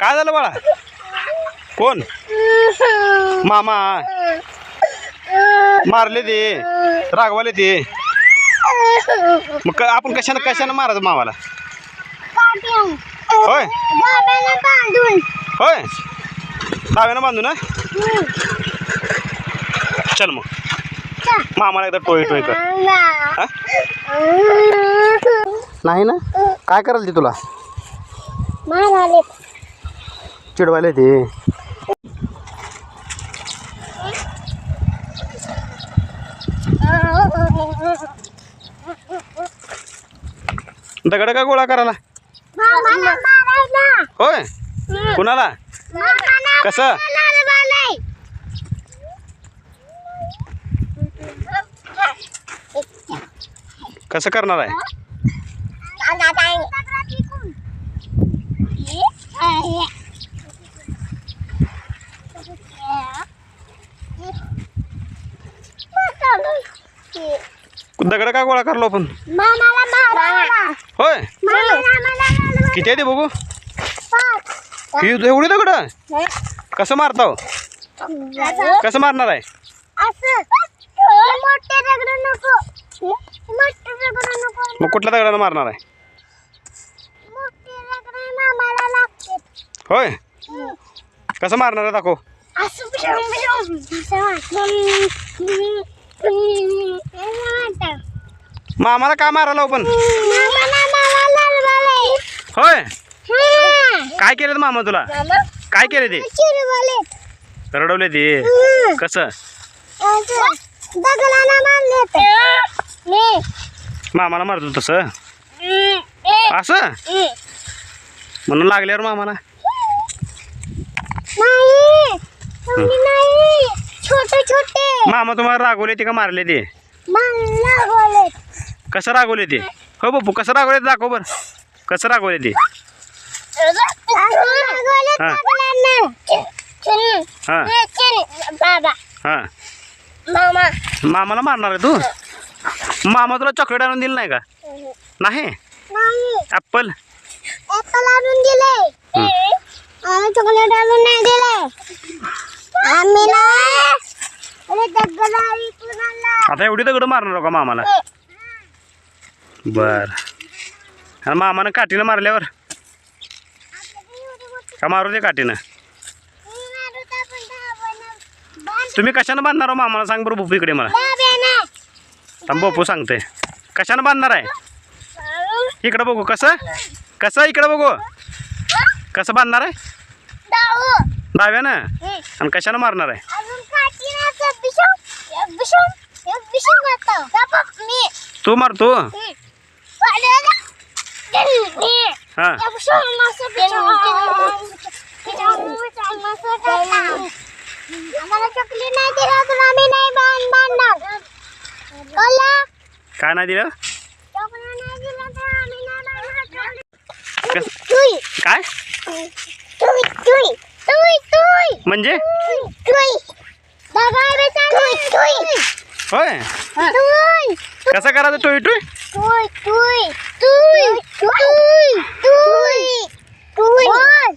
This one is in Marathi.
काय झालं बाळा? कोण? मामा. मारले ते. रागवाले ते. मग क- आपण कशानं कशानं मारायचं मामाला? होय. होय. दाव्यानं बांधू ना? चल मग. मामाला एकदा टोय टोय कर. नाही ना? काय करायला ते तुला? चिडवायला ते. दगड का गोळा करायला? होय? कुणाला? कसं? कसं करणार आहे? दगड का गोळा करलो आपण? होय. किती आहे ते बघू? एवढी दगड कसं मारताव? कसं मारणार आहे? मोठे दगड नको. मोठे दगड नको. मग कुठल्या दगडानं मारणार आहे मोठे दगड मामाला लागते होय? कसं मारणार आहे दाखव. मामाला काय मारायला हो पण? होय? हा. काय केलं मामा तुला? काय केलं ते? रडवले ते? कसं? मामाला मारतो तसं? असं? म्हणून लागल्यावर मामाला? छोटे छोटे. मामा तुम्हाला रागवले ते का मारले ते? बोले कसं रागवले ते? हो बापू कसं रागवले दाखव बरं. कसं रागवले ते? हा. हाँ. मामा. मामाला मारणार तू? मामा तुला चॉकलेट आणून दिलं नाही का? नाही? ॲप्पल ऍपल आणून दिले चॉकलेट आणून नाही दिले आता एवढी दगड मारणार का मामाला? बर. आणि मामानं काठीनं मारल्यावर? का मारू दे काठीनं? तुम्ही कशानं बांधणार हो मामाला? सांग बरं बुपू इकडे मला थांब बापू सांगते. कशानं बांधणार आहे? इकडं बघू कसं? कसं इकडं बघू? कसं बांधणार आहे? डाव्यानं? आणि कशानं मारणार आहे? तू मारतो हां? काय नाही दिलं? काय? म्हणजे? तुई बघाय बेटा तुई तुई होय? कसं करायचं टोय टोय तुई तुई तुई तुई तुई तुई बोल. बरं